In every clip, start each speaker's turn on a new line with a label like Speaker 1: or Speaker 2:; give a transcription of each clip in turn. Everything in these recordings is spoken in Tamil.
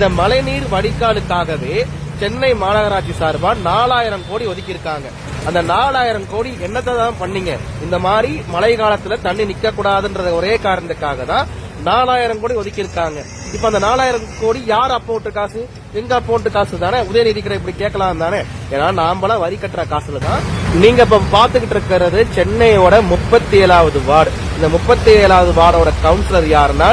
Speaker 1: இந்த மழைநீர் வடிகாலுக்காகவே சென்னை மாநகராட்சி சார்பா நாலாயிரம் கோடி ஒதுக்கி இருக்காங்க அந்த நாலாயிரம் கோடி என்னத்தை தான் பண்ணீங்க? இந்த மாதிரி மழை காலத்துல தண்ணி நிக்க கூடாதுன்ற ஒரே காரணத்துக்காக தான் நாலாயிரம் கோடி ஒதுக்கி இருக்காங்க இப்ப அந்த நாலாயிரம் கோடி யார் அப்போட்டு காசு? எங்க அப்போட்டு காசு தானே? உதயநிதி இப்படி கேட்கலாம் தானே? ஏன்னா நாம்பளாம் வரி கட்டுற காசுல தான் நீங்க இப்ப பாத்துக்கிட்டு இருக்கிறது சென்னையோட முப்பத்தி ஏழாவது வார்டு. இந்த முப்பத்தி ஏழாவது வார்டோட கவுன்சிலர் யாருன்னா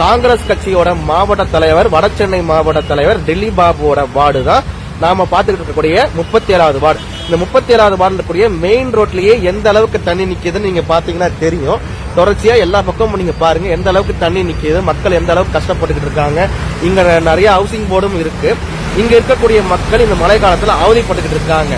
Speaker 1: காங்கிரஸ் கட்சியோட மாவட்ட தலைவர் வடசென்னை மாவட்ட தலைவர் டெல்லி பாபுவோட வார்டு தான் நாம பாத்துக்கிட்டு இருக்கக்கூடிய முப்பத்தி ஏழாவது வார்டு. இந்த முப்பத்தி ஏழாவது வார்டு இருக்கக்கூடிய மெயின் ரோட்லயே எந்த அளவுக்கு தண்ணி நிக்குதுன்னு நீங்க பாத்தீங்கன்னா தெரியும். தொடர்ச்சியா எல்லா பக்கமும் நீங்க பாருங்க எந்த அளவுக்கு தண்ணி நிக்குது மக்கள் எந்த அளவுக்கு கஷ்டப்பட்டுக்கிட்டு இருக்காங்க. இங்க நிறைய ஹவுசிங் போர்டும் இருக்கு. இங்க இருக்கக்கூடிய மக்கள் இந்த மழை காலத்துல அவதிப்பட்டுக்கிட்டு இருக்காங்க.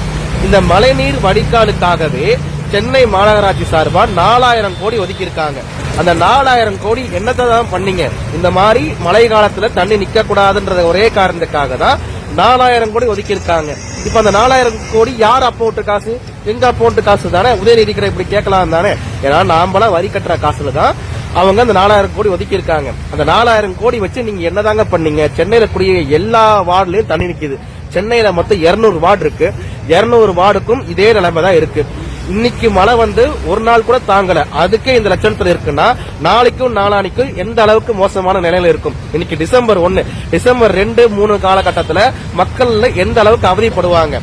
Speaker 1: இந்த மழைநீர் வடிகாலுக்காகவே சென்னை மாநகராட்சி சார்பாக நாலாயிரம் கோடி ஒதுக்கியிருக்காங்க. அந்த நாலாயிரம் கோடி என்னத்தை தான் பண்ணீங்க? இந்த மாதிரி மழை காலத்துல தண்ணி நிக்க கூடாதுன்ற ஒரே காரணத்துக்காக தான் நாலாயிரம் கோடி ஒதுக்கியிருக்காங்க. இப்ப அந்த நாலாயிரம் கோடி யார் அப்போட்டு காசு? எங்க அப்போட்டு காசு தானே? உதயநிதிக்கிற இப்படி கேட்கலாம் தானே? ஏன்னா நாம்பளாம் வரி கட்டுற காசுல தான் அவங்க அந்த நாலாயிரம் கோடி ஒதுக்கி இருக்காங்க அந்த நாலாயிரம் கோடி வச்சு நீங்க என்னதாங்க பண்ணீங்க? சென்னையில கூடிய எல்லா வார்டுலயும் தண்ணி நிக்குது. சென்னையில மொத்தம் 200 வார்டு இருக்கு. 200 வார்டுக்கும் இதே நிலைமை தான் இருக்கு. இன்னைக்கு மழை வந்து ஒரு நாள் கூட தாங்கல. அதுக்கே இந்த லட்சணத்துல இருக்குன்னா நாளைக்கும் நாளானிக்கும் எந்த அளவுக்கு மோசமான நிலையில இருக்கும்? இன்னைக்கு டிசம்பர் ஒன்னு டிசம்பர் ரெண்டு மூணு காலகட்டத்துல மக்கள் எந்த அளவுக்கு அவதிப்படுவாங்க?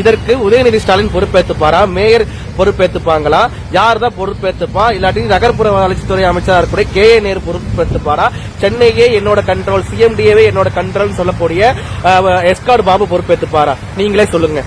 Speaker 1: இதற்கு உதயநிதி ஸ்டாலின் பொறுப்பேற்றுப்பாரா மேயர் பொறுப்பேற்றுப்பாங்களா யார் தான் பொறுப்பேற்றுப்பா இல்லாட்டி நகர்ப்புற வளர்ச்சித்துறை அமைச்சராக இருக்கக்கூடிய கே ஏ நேரு பொறுப்பேற்றுப்பாரா சென்னையே என்னோட கண்ட்ரோல் சிஎம்டிஏவே என்னோட கண்ட்ரோல் சொல்லக்கூடிய எஸ்கார்டு பாபு பொறுப்பேற்றுப்பாரா நீங்களே சொல்லுங்க.